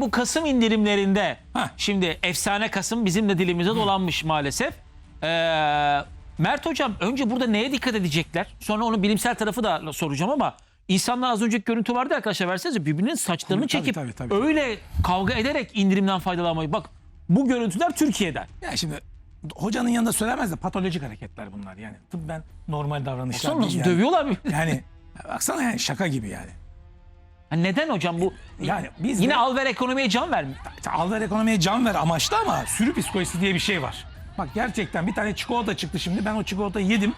Bu Kasım indirimlerinde Heh. şimdi efsane Kasım bizim de dilimize dolanmış maalesef. Ee, Mert hocam önce burada neye dikkat edecekler? Sonra onun bilimsel tarafı da soracağım ama insanlar az önceki görüntü vardı ya arkadaşlar versenize birbirinin saçlarını Tabii, çekip tabii, tabii, tabii. öyle kavga ederek indirimden faydalanmayı. Bak bu görüntüler Türkiye'den. Yani şimdi hocanın yanında söylemez de patolojik hareketler bunlar yani. Tıbben normal davranışlar Sonra değil yani. dövüyorlar mı? Yani baksana yani şaka gibi yani. Ha, Neden hocam bu? Yani biz Yine de- al ver ekonomiye can vermiyor. al ver ekonomiye can ver amaçlı ama sürü psikolojisi diye bir şey var. Bak gerçekten bir tane çikolata çıktı şimdi. Ben o çikolatayı yedim.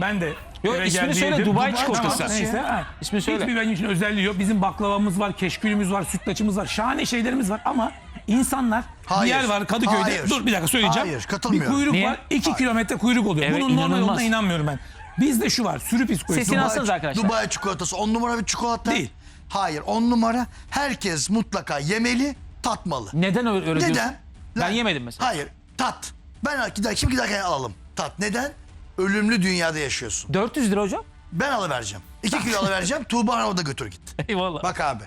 Ben de Yok, ismini geldi söyle, yedim. Dubai çikolatası. Tamam, neyse. Ha. İsmini söyle. Hiçbir benim için özelliği yok. Bizim baklavamız var, keşkülümüz var, sütlaçımız var. Şahane şeylerimiz var ama insanlar Hayır. bir yer var Kadıköy'de. Hayır. Dur bir dakika söyleyeceğim. Hayır, katılmıyorum. Bir kuyruk Niye? var. 2 kilometre kuyruk oluyor. Evet, Bunun normal inanılmaz. olduğuna inanmıyorum ben. Bizde şu var. Sürü psikolojisi. Sesini Dubai- alsanız arkadaşlar. Dubai çikolatası on numara bir çikolata. Değil. Hayır on numara herkes mutlaka yemeli tatmalı. Neden öyle, öyle diyorsun? Neden? Ben Lan- yemedim mesela. Hayır tat. Ben gider, şimdi giderken alalım. Tat. Neden? Ölümlü dünyada yaşıyorsun. 400 lira hocam. Ben alıvereceğim. 2 kilo alıvereceğim. Tuğba Hanım'a da götür git. Eyvallah. Bak abi.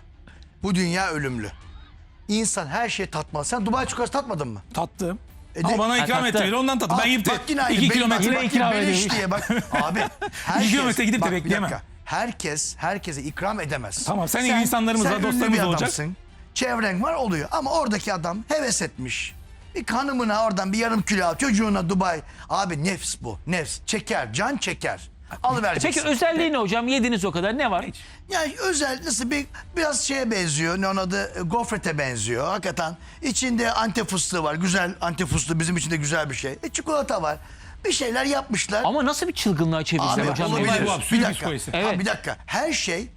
Bu dünya ölümlü. İnsan her şeyi tatmalı. Sen Dubai çikolatası tatmadın mı? Tattım. E Ama de- bana Ha, ikram tattı. etti. bile, Ondan tattım. Ben Al, yiyip de bak yine aynı. 2 Benim- kilometre. bak, ikram beleş ediyormuş. diye bak. Abi. herkes- kilometre gidip de bak, bir bekleyemem. dakika. Herkes herkese ikram edemez. Tamam, senin gibi insanlarımız sen ünlü dostlarımız bir olacak. adamsın, Çevren var oluyor ama oradaki adam heves etmiş. Bir hanımına oradan bir yarım kilo al. Çocuğuna Dubai. Abi nefs bu. Nefs. Çeker. Can çeker. Alıvereceksin. Peki özelliği ne hocam? Yediniz o kadar. Ne var? Yani özel nasıl bir biraz şeye benziyor. Ne onun adı? E, Gofrete benziyor. Hakikaten içinde antep fıstığı var. Güzel antep fıstığı bizim için de güzel bir şey. E, çikolata var. Bir şeyler yapmışlar. Ama nasıl bir çılgınlığa çevirdiler Abi hocam? olabilir. Bu abi, Bir dakika. psikolojisi. Evet. Ha, bir dakika. Her şey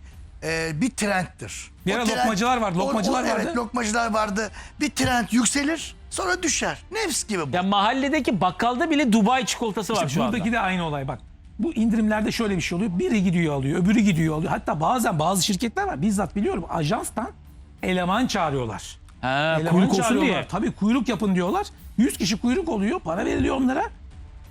e, bir trendtir. Bir ara trend- lokmacılar vardı, o- o- lokmacılar vardı. Evet lokmacılar vardı. Bir trend yükselir sonra düşer. Nefs gibi bu. Ya mahalledeki bakkalda bile Dubai çikolatası var şu anda. Buradaki de aynı olay bak. Bu indirimlerde şöyle bir şey oluyor. Biri gidiyor alıyor, öbürü gidiyor alıyor. Hatta bazen bazı şirketler var. Bizzat biliyorum. Ajanstan eleman çağırıyorlar. Ha, eleman kuyruk olsun çağırıyorlar. diye. Tabii kuyruk yapın diyorlar. 100 kişi kuyruk oluyor. Para veriliyor onlara.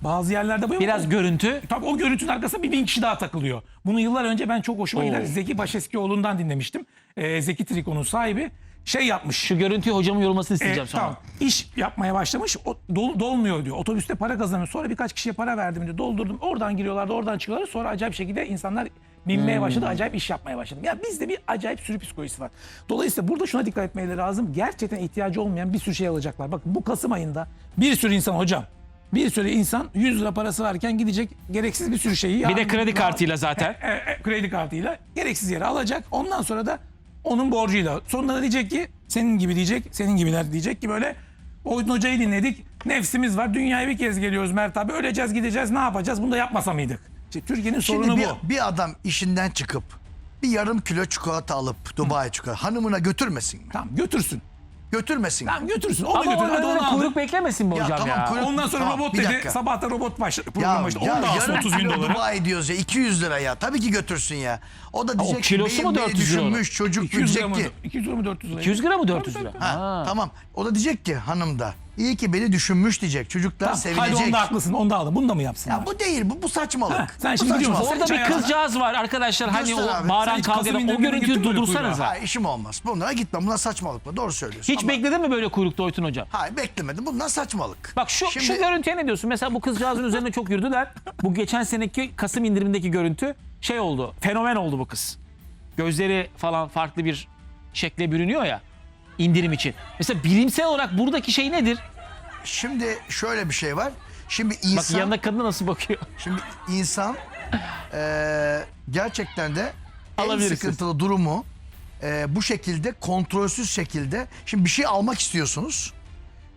Bazı yerlerde bu. Biraz görüntü. Tabii o görüntünün arkasında bir bin kişi daha takılıyor. Bunu yıllar önce ben çok hoşuma gider. Zeki Başeskioğlu'ndan dinlemiştim. Ee, Zeki Triko'nun sahibi. Şey yapmış. Şu görüntüyü hocamın yorulmasını E, isteyeceğim sonra. tamam. İş yapmaya başlamış. O, dol- dolmuyor diyor. Otobüste para kazanıyor. Sonra birkaç kişiye para verdim diyor. Doldurdum. Oradan giriyorlardı, oradan çıkıyorlar. Sonra acayip şekilde insanlar binmeye başladı. Acayip iş yapmaya başladı. Ya bizde bir acayip sürü psikolojisi var. Dolayısıyla burada şuna dikkat etmeleri lazım. Gerçekten ihtiyacı olmayan bir sürü şey alacaklar. Bakın bu Kasım ayında bir sürü insan hocam bir sürü insan 100 lira parası varken gidecek gereksiz bir sürü şeyi. Bir de kredi kartıyla zaten. E, e, kredi kartıyla gereksiz yere alacak. Ondan sonra da onun borcuyla. Sonunda da diyecek ki senin gibi diyecek, senin gibiler diyecek ki böyle o hocayı dinledik. Nefsimiz var. Dünyaya bir kez geliyoruz Mert abi. Öleceğiz gideceğiz ne yapacağız? Bunu da yapmasa mıydık? İşte Türkiye'nin Şimdi sorunu bir, bu. bir adam işinden çıkıp bir yarım kilo çikolata alıp Dubai çikolata hanımına götürmesin mi? Tamam götürsün. Götürmesin? Tamam götürsün. Onu Ama götür. Hadi onu al. kuyruk beklemesin mi Ya hocam tamam, ya? kuyruk- Ondan sonra Tamam, robot bir dedi. dakika. Sabahta robot başladı. Ya, Program başladı. ya Onu da alsın yarım 30 bin kilo dolara. Dubai diyoruz ya 200 lira ya. Tabii ki götürsün ya. O da diyecek ki kilosu mu beni 400 lira? düşünmüş çocuk 200 lira diyecek mı? ki. 200 lira mı 400 lira? 200 lira mı 400 lira? Ha, Ha. tamam. O da diyecek ki hanım da iyi ki beni düşünmüş diyecek. Çocuklar Tamam, Hadi sevinecek. onda haklısın. Onu da alın. Bunu da mı yapsın? Ya bu değil. Bu, bu saçmalık. Ha, sen Bu şimdi saçmalık. Orada bir kızcağız var arkadaşlar hani Göster o abi. bağıran kavga eden o görüntüyü durdursanıza. Ha, işim olmaz. Bunlara gitmem. Bunlar saçmalık mı? Doğru söylüyorsun. Hiç Ama- bekledin mi böyle kuyrukta Oytun hocam? Hayır beklemedim. Bunlar saçmalık. Bak şu Şimdi- şu görüntüye ne diyorsun? Mesela bu kızcağızın üzerine çok yürüdüler. Bu geçen seneki Kasım indirimindeki görüntü şey oldu. Fenomen oldu bu kız. Gözleri falan farklı bir şekle bürünüyor ya indirim için. Mesela bilimsel olarak buradaki şey nedir? Şimdi şöyle bir şey var. Şimdi Bak insan yanında kadın nasıl bakıyor. şimdi insan eee, gerçekten de en sıkıntılı durumu eee, bu şekilde kontrolsüz şekilde şimdi bir şey almak istiyorsunuz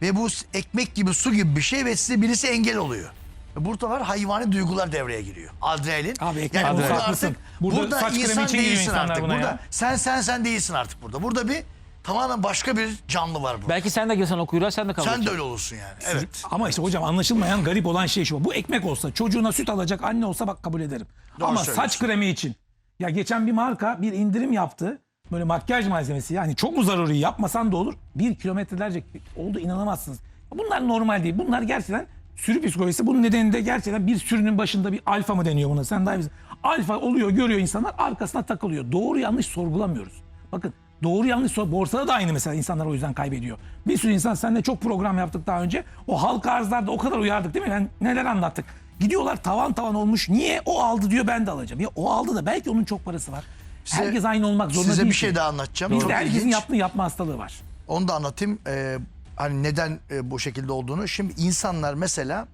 ve bu s- ekmek gibi su gibi bir şey ve size birisi engel oluyor. Ve Burada var hayvani duygular devreye giriyor. Adrenalin. Abi ekmek yani burada haklısın. artık Burada burada, saç kremi insan için giriyor değilsin insanlar artık. buna Burada ya. sen sen sen değilsin artık burada. Burada bir tamamen başka bir canlı var burada. Belki sen de girsen o kuyruğa sen de sen kalacaksın. de öyle olursun yani. Evet. Ama işte hocam anlaşılmayan garip olan şey şu. Bu ekmek olsa çocuğuna süt alacak anne olsa bak kabul ederim. Doğru Ama saç söylüyorsun. kremi için. Ya geçen bir marka bir indirim yaptı. Böyle makyaj malzemesi yani çok mu zaruri yapmasan da olur. Bir kilometrelerce oldu inanamazsınız. Bunlar normal değil. Bunlar gerçekten sürü psikolojisi. Bunun nedeni de gerçekten bir sürünün başında bir alfa mı deniyor buna? Sen daha iyi bilirsin. Alfa oluyor görüyor insanlar arkasına takılıyor. Doğru yanlış sorgulamıyoruz. Bakın Doğru yanlış borsada da aynı mesela insanlar o yüzden kaybediyor. Bir sürü insan seninle çok program yaptık daha önce. O halka arzlarda o kadar uyardık değil mi? Ben neler anlattık. Gidiyorlar tavan tavan olmuş. Niye? O aldı diyor ben de alacağım. Ya o aldı da belki onun çok parası var. Size- Herkes aynı olmak zorunda Size değil. bir şey ki. daha anlatacağım. Bizde herkesin ilginç. yaptığı yapma hastalığı var. Onu da anlatayım. Ee, hani neden e, bu şekilde olduğunu. Şimdi insanlar mesela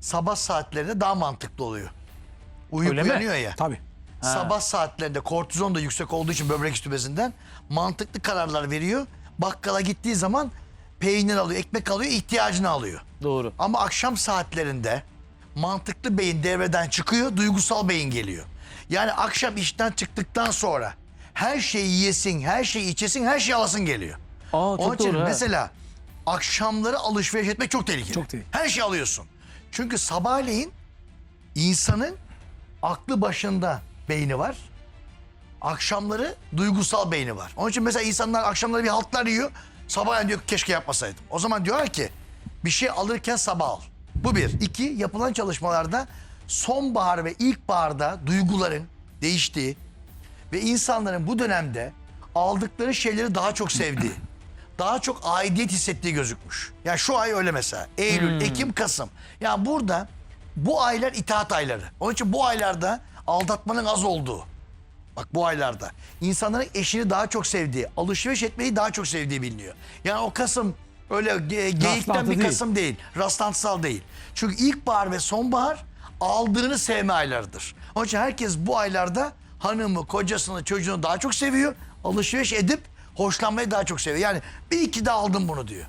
sabah saatlerinde daha mantıklı oluyor. Uyuyup Öyle mi? uyanıyor ya. Tabii. Sabah saatlerinde kortizon da yüksek olduğu için böbrek üstü bezinden mantıklı kararlar veriyor. Bakkala gittiği zaman peynir alıyor, ekmek alıyor, ihtiyacını alıyor. Doğru. Ama akşam saatlerinde mantıklı beyin devreden çıkıyor, duygusal beyin geliyor. Yani akşam işten çıktıktan sonra her şeyi yiyesin, her şeyi içesin, her şeyi alasın geliyor. Aa, çok Onun için doğru, ha. mesela akşamları alışveriş etmek çok tehlikeli. Çok tehlikeli. Her şeyi alıyorsun. Çünkü sabahleyin insanın aklı başında beyni var. Akşamları duygusal beyni var. Onun için mesela insanlar akşamları bir haltlar yiyor. Sabahleyin diyor keşke yapmasaydım. O zaman diyorlar ki bir şey alırken sabah al. Bu bir. İki, yapılan çalışmalarda sonbahar ve ilkbaharda duyguların değiştiği ve insanların bu dönemde aldıkları şeyleri daha çok sevdiği, daha çok aidiyet hissettiği gözükmüş. Yani şu ay öyle mesela. Eylül, Ekim, Kasım. Yani burada bu aylar itaat ayları. Onun için bu aylarda aldatmanın az olduğu. Bak bu aylarda. insanların eşini daha çok sevdiği, alışveriş etmeyi daha çok sevdiği biliniyor. Yani o Kasım öyle ge- geyikten bir değil. Kasım değil. Rastlantısal değil. Çünkü ilkbahar ve sonbahar aldığını sevme aylarıdır. Onun için herkes bu aylarda hanımı, kocasını, çocuğunu daha çok seviyor. Alışveriş edip hoşlanmayı daha çok seviyor. Yani bir iki de aldım bunu diyor.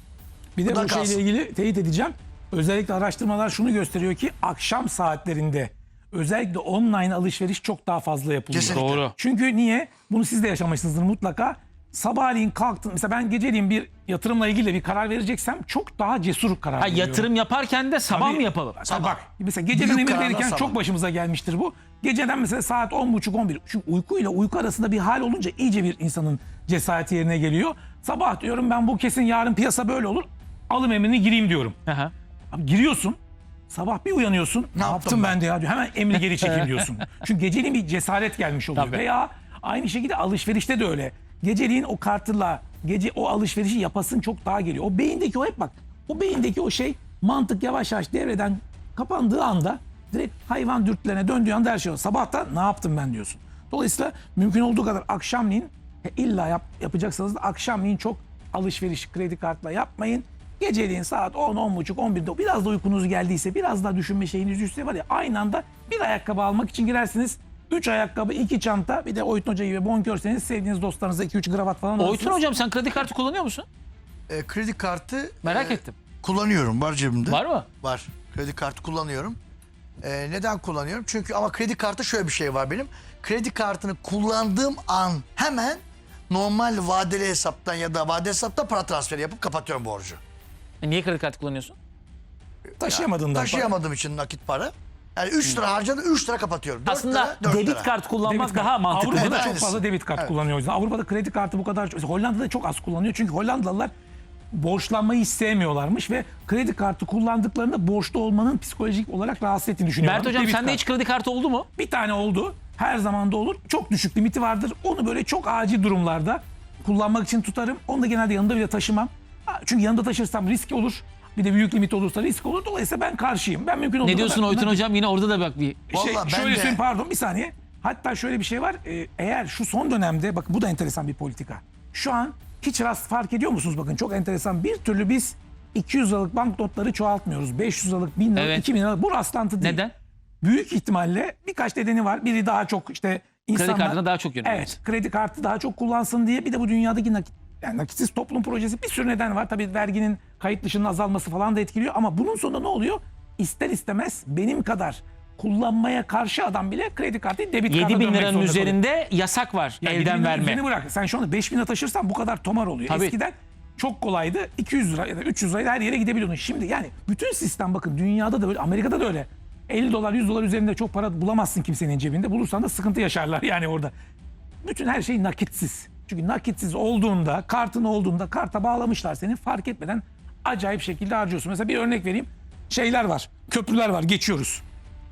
Bir de Bu bu şeyle ilgili teyit edeceğim. Özellikle araştırmalar şunu gösteriyor ki akşam saatlerinde özellikle online alışveriş çok daha fazla yapılıyor. Kesinlikle. Doğru. Çünkü niye? Bunu siz de yaşamışsınızdır mutlaka. Sabahleyin kalktın. Mesela ben geceliğin bir yatırımla ilgili bir karar vereceksem çok daha cesur karar Ha, veriyorum. yatırım yaparken de sabah Tabii. mı yapalım? Sabah. Bak mesela geceden Büyük emir kararlar verirken sabah. çok başımıza gelmiştir bu. Geceden mesela saat 10.30-11. Çünkü uykuyla uyku arasında bir hal olunca iyice bir insanın cesareti yerine geliyor. Sabah diyorum ben bu kesin yarın piyasa böyle olur. Alım emrini gireyim diyorum. Aha. Abi giriyorsun. Sabah bir uyanıyorsun. Ne, yaptım yaptım ben? de ya diyor. Hemen emri geri çekeyim diyorsun. Çünkü geceliğin bir cesaret gelmiş oluyor. Tabii. Veya aynı şekilde alışverişte de öyle. Geceliğin o kartla gece o alışverişi yapasın çok daha geliyor. O beyindeki o hep bak. O beyindeki o şey mantık yavaş yavaş devreden kapandığı anda direkt hayvan dürtülerine döndüğü anda her şey oluyor. Sabahta ne yaptım ben diyorsun. Dolayısıyla mümkün olduğu kadar akşamleyin e, illa yap, yapacaksanız da akşamleyin çok alışveriş kredi kartla yapmayın. Geceliğin saat 10, 10 buçuk, 11'de biraz da uykunuz geldiyse biraz daha düşünme şeyiniz üstüne var ya aynı anda bir ayakkabı almak için girersiniz. 3 ayakkabı, 2 çanta bir de Oytun Hoca gibi bonkörseniz sevdiğiniz dostlarınıza 2-3 kravat falan Oytun alırsınız. hocam sen kredi kartı kullanıyor musun? E, kredi kartı Merak e, ettim. kullanıyorum. Var cebimde. Var mı? Var. Kredi kartı kullanıyorum. Ee, neden kullanıyorum? Çünkü ama kredi kartı şöyle bir şey var benim. Kredi kartını kullandığım an hemen normal vadeli hesaptan ya da vadeli hesapta para transferi yapıp kapatıyorum borcu. E, niye kredi kartı kullanıyorsun? Taşıyamadığından. Taşıyamadığım için nakit para. Yani 3 lira harcadım 3 lira kapatıyorum. 4 Aslında lira, 4 debit lira. kart kullanmak Debit kart. daha mantıklı Avrupa'da değil mi? çok Aynısı. fazla debit kart Evet. kullanıyor. o yüzden. Avrupa'da kredi kartı bu kadar çok. Hollanda'da çok az kullanıyor. Çünkü Hollandalılar borçlanmayı istemiyorlarmış ve kredi kartı kullandıklarında borçlu olmanın psikolojik olarak rahatsız ettiğini düşünüyorlar. Mert hocam Debit sende kart. hiç kredi kartı oldu mu? Bir tane oldu. Her zaman da olur. Çok düşük limiti vardır. Onu böyle çok acil durumlarda kullanmak için tutarım. Onu da genelde yanında bile taşımam. Çünkü yanında taşırsam risk olur. Bir de büyük limit olursa risk olur. Dolayısıyla ben karşıyım. Ben mümkün olduğu Ne diyorsun kadar- Oytun hocam? Yine orada da bak bir şey, Vallahi ben şöyle de- söyleyeyim pardon bir saniye. Hatta şöyle bir şey var. Ee, eğer şu son dönemde bakın bu da enteresan bir politika. Şu an hiç rast fark ediyor musunuz bakın çok enteresan. Bir türlü biz 200 liralık banknotları çoğaltmıyoruz. 500 liralık, 1000 liralık, Evet. 2000 liralık. Bu rastlantı değil. neden? Büyük ihtimalle birkaç nedeni var. Biri daha çok işte insanlar... kartına daha çok yöneliyor. Evet kredi kartı daha çok kullansın diye. Bir de bu dünyadaki nakit, yani nakitsiz toplum projesi bir sürü neden var. Tabii verginin kayıt dışının azalması falan da etkiliyor. Ama bunun sonunda ne oluyor? İster istemez benim kadar kullanmaya karşı adam bile kredi kartı debit kartı 7 bin dönmek liranın zorunda kalıyor. üzerinde yasak var Yani elden 7 bin verme. üzerini bırak. Sen şu anda 5 bine taşırsan bu kadar tomar oluyor. Tabii. Eskiden çok kolaydı. 200 lira ya da 300 lirayla her yere gidebiliyordun. Şimdi yani bütün sistem bakın dünyada da böyle Amerika'da da öyle. 50 dolar 100 dolar üzerinde çok para bulamazsın kimsenin cebinde. Bulursan da sıkıntı yaşarlar yani orada. Bütün her şey nakitsiz. Çünkü nakitsiz olduğunda, kartın olduğunda karta bağlamışlar seni fark etmeden acayip şekilde harcıyorsun. Mesela bir örnek vereyim. Şeyler var, köprüler var geçiyoruz.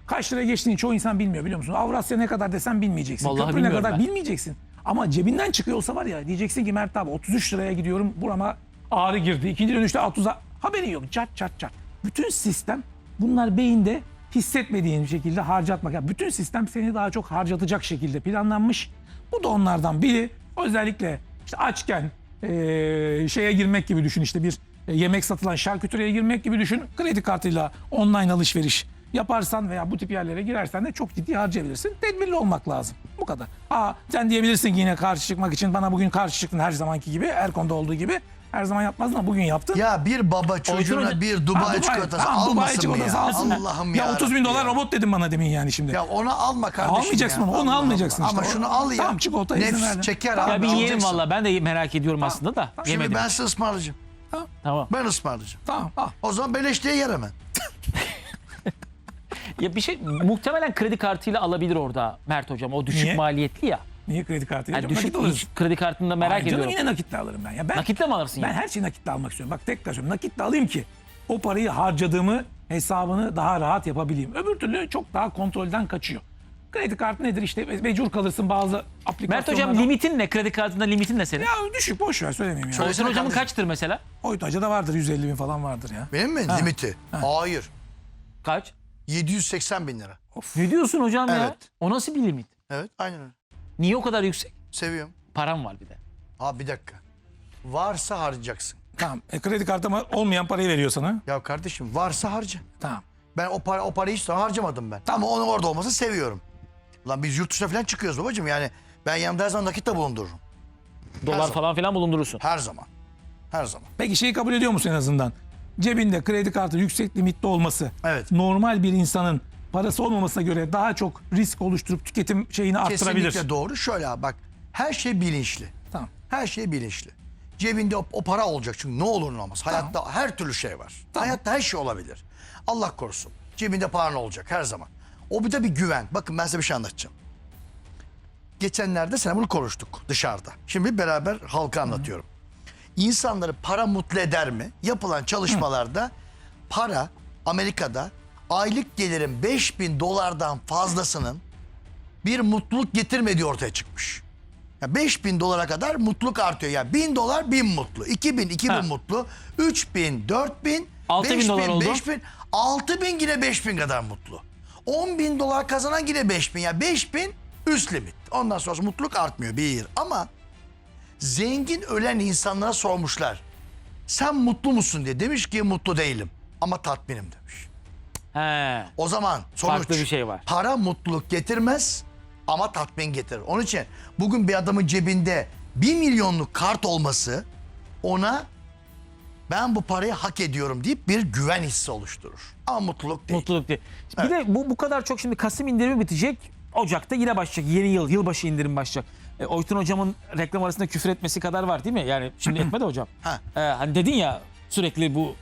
Kaç liraya geçtiğini çoğu insan bilmiyor biliyor musun? Avrasya ne kadar desen bilmeyeceksin. Vallahi Köprü ne bilmiyorum kadar ben. bilmeyeceksin. Ama cebinden çıkıyor olsa var ya diyeceksin ki Mert abi 33 liraya gidiyorum burama ağrı girdi. İkinci dönüşte 30'a haberin yok. Çat çat çat. Bütün sistem bunlar beyinde hissetmediğin şekilde harcatmak. Yani bütün sistem seni daha çok harcatacak şekilde planlanmış. Bu da onlardan biri. Özellikle işte açken eee, şeye girmek gibi düşün işte bir e, yemek satılan şarküteriye girmek gibi düşün. Kredi kartıyla online alışveriş yaparsan veya bu tip yerlere girersen de çok ciddi harcayabilirsin. Tedbirli olmak lazım. Bu kadar. Aa, sen diyebilirsin ki yine karşı çıkmak için bana bugün karşı çıktın her zamanki gibi. Her konuda olduğu gibi. Her zaman yapmazdın ama bugün yaptın. Ya bir baba çocuğuna Hocam- bir Ha, Dubai çikolatası tamam, Dubai almasın mı çikolatası ya? alsın. Allah'ım ya. ya. 30 bin dolar ya. robot dedin bana demin yani şimdi. Ya onu alma kardeşim Almayacaksın ya. onu, onu Allah almayacaksın Allah. işte. Ama şunu al ya. Tamam, çikolata izin Nefs verdim. çeker Tamam, abi. Ya bir yiyelim alacaksın. valla. Ben de merak ediyorum aslında da. Şimdi Yemedim. ben size ısmarlayacağım. Tamam. Ben ısmarlayacağım. Tamam al. O zaman beleş diye yer hemen. Ya bir şey muhtemelen kredi kartıyla alabilir orada Mert hocam. O düşük Niye? maliyetli ya. Niye kredi kartı Yani düşük Nakit alırız. kredi kartında merak canım, ediyorum. yine nakitle alırım ben. Ya ben Nakitle mi alırsın Ben yani? her şeyi nakitle almak istiyorum. Bak tekrar söylüyorum. Nakitle alayım ki o parayı harcadığımı hesabını daha rahat yapabileyim. Öbür türlü çok daha kontrolden kaçıyor. Kredi kartı nedir işte mecbur kalırsın bazı aplikasyonlardan. Mert hocam limitin ne? Kredi kartında limitin ne senin? Ya düşük boş ver söylemeyeyim ya. Söyle. Oytun hocamın kardeşim. kaçtır mesela? Oytacı da vardır 150 bin falan vardır ya. Benim mi? Limiti. Hayır. Kaç? 780 bin lira. Ne diyorsun hocam ya? Evet. O nasıl bir limit? Evet aynen öyle. Niye o kadar yüksek? Seviyorum. Param var bir de. Abi bir dakika. Varsa harcayacaksın. Tamam. E, kredi kartı ama olmayan parayı veriyor sana. Ya kardeşim varsa harca. Tamam. Ben o para o parayı hiç harcamadım ben. Ama onun orada olması seviyorum. Lan biz yurt dışına falan çıkıyoruz babacığım yani. Ben yanımda her zaman nakit de bulundururum. Dolar zaman. falan filan bulundurursun. Her zaman. Her zaman. Peki şeyi kabul ediyor musun en azından? Cebinde kredi kartı yüksek limitli olması Evet. normal bir insanın parası olmamasına göre daha çok risk oluşturup tüketim şeyini arttırabilir. Kesinlikle doğru. Şöyle abi bak. Her şey bilinçli. Tamam. Her şey bilinçli. Cebinde o, o para olacak çünkü ne olur ne olmaz. Hayatta her türlü şey var. Hayatta her şey olabilir. Allah korusun. Cebinde paran olacak her zaman. O bir de bir güven. Bakın ben size bir şey anlatacağım. Geçenlerde sen bunu konuştuk dışarıda. Şimdi beraber halka anlatıyorum. İnsanları para mutlu eder mi? Yapılan çalışmalarda para Amerika'da aylık gelirin 5000 dolardan fazlasının bir mutluluk getirmediği ortaya çıkmış. Ya 5000 dolara kadar mutluluk artıyor. Yani 1000 dolar 1000 mutlu. 2000 2000 Ha. mutlu. 3000 4000 6000 5000 dolar oldu. 5000 6000 yine 5000 kadar mutlu. 10 bin dolar kazanan yine 5000 ya 5000 üst limit. Ondan sonra mutluluk artmıyor bir ama zengin ölen insanlara sormuşlar. Sen mutlu musun diye. Demiş ki mutlu değilim ama tatminim demiş. He. O zaman sonuç. Farklı bir şey var. Para mutluluk getirmez ama tatmin getirir. Onun için bugün bir adamın cebinde bir milyonluk kart olması ona ben bu parayı hak ediyorum deyip bir güven hissi oluşturur. Ama mutluluk değil. Mutluluk değil. Bir de bu, bu kadar çok şimdi Kasım indirimi bitecek. Ocak'ta yine başlayacak. Yeni yıl, yılbaşı indirim başlayacak. E, Oytun hocamın reklam arasında küfür etmesi kadar var değil mi? Yani şimdi etmedi hocam. Ha. E, hani dedin ya sürekli bu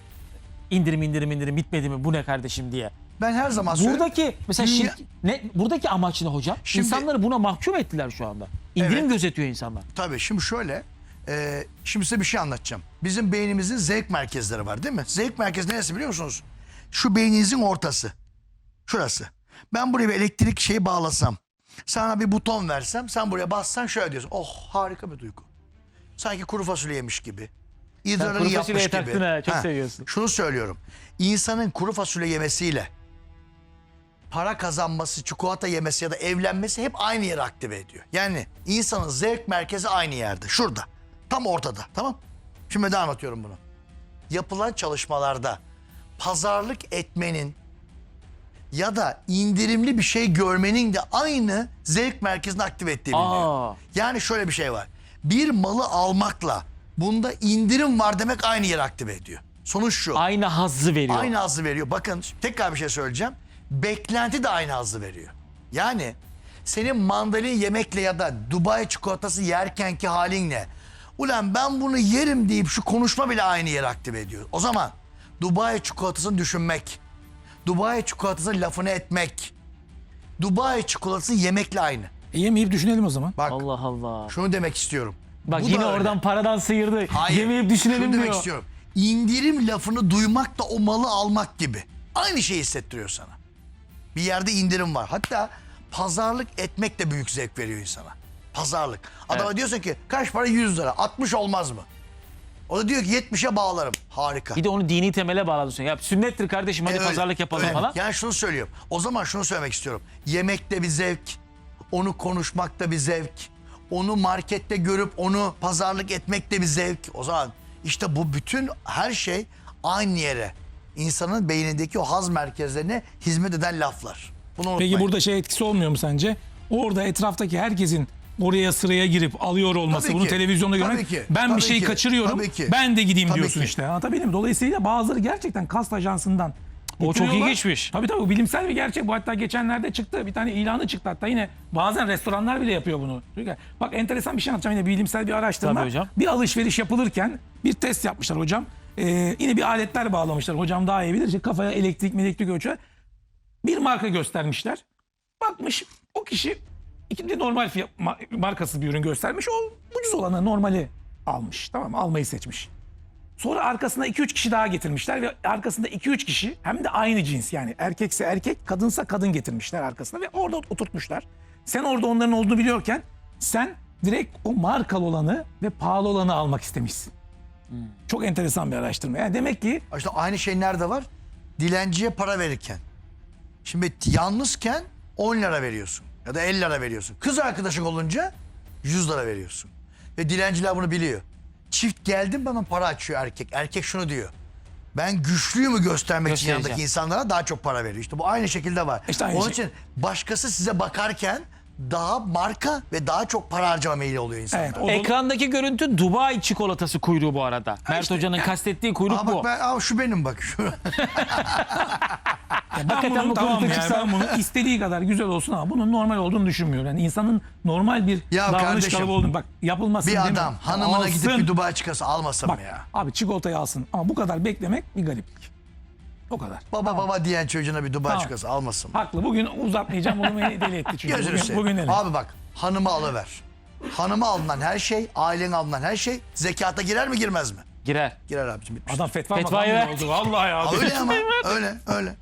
indirim indirim indirim bitmedi mi bu ne kardeşim diye. Ben her zaman söylüyorum. Buradaki mesela Dünya- şirk- ne buradaki amaç ne hocam? Şimdi- İnsanları buna mahkum ettiler şu anda. İndirim Evet. gözetiyor insanlar. Tabii şimdi şöyle. e, şimdi size bir şey anlatacağım. Bizim beynimizin zevk merkezleri var değil mi? Zevk merkezi neresi biliyor musunuz? Şu beyninizin ortası. Şurası. Ben buraya bir elektrik şeyi bağlasam. Sana bir buton versem. Sen buraya bassan şöyle diyorsun. Oh harika bir duygu. Sanki kuru fasulye yemiş gibi. İdrarını kuru yapmış gibi. taktın ha, çok seviyorsun. Şunu söylüyorum. İnsanın kuru fasulye yemesiyle para kazanması, çikolata yemesi ya da evlenmesi hep aynı yeri aktive ediyor. Yani insanın zevk merkezi aynı yerde. Şurada. Tam ortada. Tamam? Şimdi de anlatıyorum bunu. Yapılan çalışmalarda pazarlık etmenin ya da indirimli bir şey görmenin de aynı zevk merkezini aktive ettiği biliniyor. Aa. Yani şöyle bir şey var. Bir malı almakla bunda indirim var demek aynı yeri aktive ediyor. Sonuç şu. Aynı hazzı veriyor. Aynı hazzı veriyor. Bakın tekrar bir şey söyleyeceğim. Beklenti de aynı hazzı veriyor. Yani senin mandalin yemekle ya da Dubai çikolatası yerkenki halinle ulan ben bunu yerim deyip şu konuşma bile aynı yeri aktive ediyor. O zaman Dubai çikolatasını düşünmek, Dubai çikolatasının lafını etmek, Dubai çikolatası yemekle aynı. E, yemeyip düşünelim o zaman. Bak Allah Allah. şunu demek istiyorum. Bak Bu yine da öyle. oradan paradan sıyırdı. Hayır. Yemeyip düşünelim şunu demek diyor. istiyorum. İndirim lafını duymak da o malı almak gibi. Aynı şeyi hissettiriyor sana. Bir yerde indirim var. Hatta pazarlık etmek de büyük zevk veriyor insana. Pazarlık. Adama Evet. diyorsun ki kaç para 100 lira 60 olmaz mı? O da diyor ki 70'e bağlarım. Harika. Bir de onu dini temele bağladın. Ya sünnettir kardeşim hadi E, öyle, pazarlık yapalım öyle. falan. Yani şunu söylüyorum. O zaman şunu söylemek istiyorum. Yemekte bir zevk, onu konuşmakta bir zevk, onu markette görüp onu pazarlık etmekte bir zevk. O zaman işte bu bütün her şey aynı yere insanın beynindeki o haz merkezlerine hizmet eden laflar. Bunu unutmayın. Peki burada şey etkisi olmuyor mu sence? Orada etraftaki herkesin oraya sıraya girip alıyor olması, Tabii bunu ki. televizyonda Tabii görmek, ki. ben Tabii bir şey ki. kaçırıyorum, Tabii ki. ben de gideyim Tabii diyorsun ki. işte. Anlatabildim mi? Dolayısıyla bazıları gerçekten kast ajansından O çok getiriyorlar. ilginçmiş. Tabii tabii bu bilimsel bir gerçek. Bu hatta geçenlerde çıktı. Bir tane ilanı çıktı hatta yine bazen restoranlar bile yapıyor bunu. Bak enteresan bir şey anlatacağım yine bilimsel bir araştırma. Tabii hocam. Bir alışveriş yapılırken bir test yapmışlar hocam. Ee, yine bir aletler bağlamışlar. Hocam daha iyi bilir. İşte kafaya elektrik elektrik ölçüyor. Bir marka göstermişler. Bakmış o kişi ikinci normal fiyat, ma- markası bir ürün göstermiş. O ucuz olanı normali almış. Tamam mı? Almayı seçmiş. Sonra arkasında 2-3 kişi daha getirmişler ve arkasında 2-3 kişi hem de aynı cins yani erkekse erkek kadınsa kadın getirmişler arkasına ve orada oturtmuşlar. Sen orada onların olduğunu biliyorken sen direkt o markalı olanı ve pahalı olanı almak istemişsin. Çok enteresan bir araştırma. Yani demek ki İşte aynı şey nerede var? Dilenciye para verirken. Şimdi yalnızken 10 lira veriyorsun ya da 50 lira veriyorsun. Kız arkadaşın olunca 100 lira veriyorsun. Ve dilenciler bunu biliyor. Çift geldim hemen para açıyor erkek. Erkek şunu diyor. Ben güçlüyümü göstermek için Göstereceğim. yanındaki insanlara daha çok para veriyor. İşte bu aynı şekilde var. İşte aynı Onun şey. için başkası size bakarken daha marka ve daha çok para harcama meyili oluyor insanlar. evet, o da- Ekrandaki görüntü Dubai çikolatası kuyruğu bu arada. Mert işte, Hoca'nın kastettiği kuyruk Aa, bu. bak ben, aa, şu benim bak. Şu. ben Hakikaten bu tamam yani çıksa- ben bunun istediği kadar güzel olsun ama bunun normal olduğunu düşünmüyorum. Yani insanın normal bir Ya davranış kardeşim, kalıbı olduğunu bak yapılmasın bir değil mi? adam hanımına gidip Alsın. bir Dubai çıkası almasın Bak mı ya? abi çikolatayı alsın ama bu kadar beklemek bir gariplik. O kadar. Baba baba diyen çocuğuna bir Dubai Tamam. çikolatası almasın mı? Haklı. Bugün uzatmayacağım. Bunu beni deli etti çünkü. Gözünü Bugün, bugün. Abi bak hanımı alıver. Hanıma alınan her şey, ailene alınan her şey zekata girer mi girmez mi? Girer. Girer abicim bitmiş. Adam fetva Fetvayı makamı ver. oldu. Vallahi ya. Aa, öyle ama öyle öyle.